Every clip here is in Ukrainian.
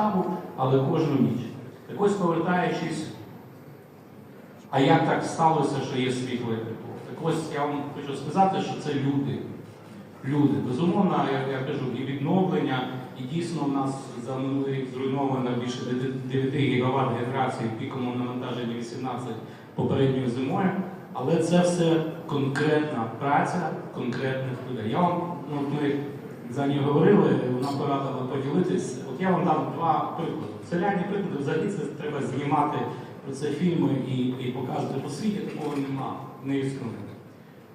масштабу, але кожну ніч. Так ось повертаючись, а як так сталося, що є світло і тепло? Так ось я вам хочу сказати, що це люди. Люди. Безумовно, я, я кажу, і відновлення, і дійсно у нас за минулий рік зруйновано більше 9 гігават генерації піком навантаження 18 попередньою зимою. Але це все конкретна праця конкретних людей. Я вам, ну, ми за нею говорили, вона порадила поділитись. От я вам дам два приклади. Це реальні приклади, взагалі це треба знімати про це фільми і, і показувати по світі, такого нема, не існує.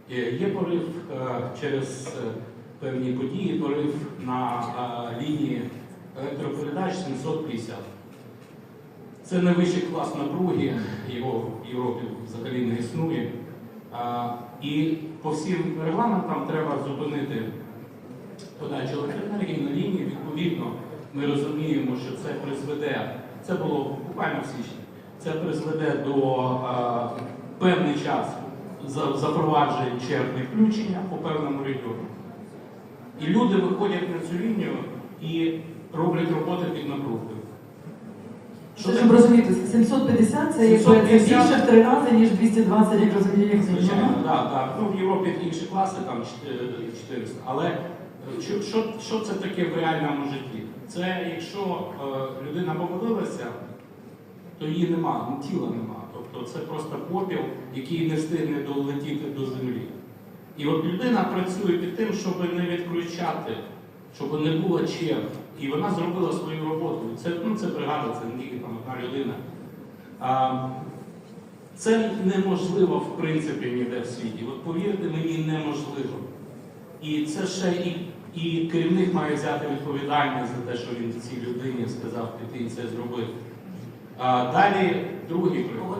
Є є порив е, через е, певні події, порив на е, лінії електропередач 750. Це найвищий клас напруги, його в Європі взагалі не існує. І по всім регламентам треба зупинити подачу електроенергії на лінії. Відповідно, ми розуміємо, що це призведе, це було буквально в січні, це призведе до а, певний час за- запровадження черг відключення по певному регіону. І люди виходять на цю лінію і роблять роботи під напругою. Що щоб розуміти, 750 це якби це більше в три рази, ніж 220, як розуміє Звичайно, так, так. Ну, в Європі інші класи, там 400. Але що, що, що це таке в реальному житті? Це якщо е, людина помилилася, то її нема, ну, тіла нема. Тобто це просто попіл, який не встигне долетіти до землі. І от людина працює під тим, щоб не відключати, щоб не було черг. І вона зробила свою роботу. Це, ну, це бригада, це не тільки там одна людина. А, це неможливо в принципі ніде в світі. От повірте мені, неможливо. І це ще і, і керівник має взяти відповідальність за те, що він цій людині сказав піти і це зробити. А, далі другий приклад.